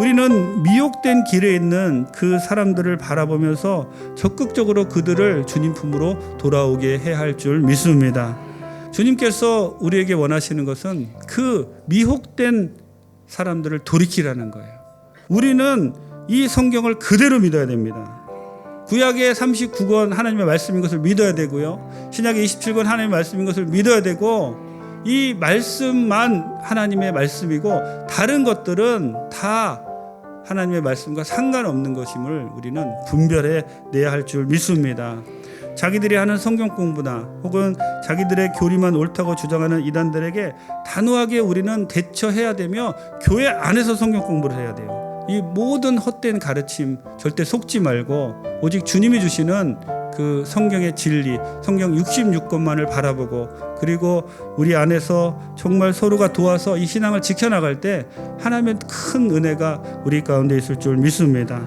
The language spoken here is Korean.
우리는 미혹된 길에 있는 그 사람들을 바라보면서 적극적으로 그들을 주님 품으로 돌아오게 해야 할 줄 믿습니다. 주님께서 우리에게 원하시는 것은 그 미혹된 사람들을 돌이키라는 거예요. 우리는 이 성경을 그대로 믿어야 됩니다. 구약의 39권 하나님의 말씀인 것을 믿어야 되고요. 신약의 27권 하나님의 말씀인 것을 믿어야 되고 이 말씀만 하나님의 말씀이고 다른 것들은 다 하나님의 말씀과 상관없는 것임을 우리는 분별해 내야 할 줄 믿습니다. 자기들이 하는 성경 공부나 혹은 자기들의 교리만 옳다고 주장하는 이단들에게 단호하게 우리는 대처해야 되며 교회 안에서 성경 공부를 해야 돼요. 이 모든 헛된 가르침 절대 속지 말고 오직 주님이 주시는 그 성경의 진리, 성경 66권만을 바라보고 그리고 우리 안에서 정말 서로가 도와서 이 신앙을 지켜나갈 때 하나님의 큰 은혜가 우리 가운데 있을 줄 믿습니다.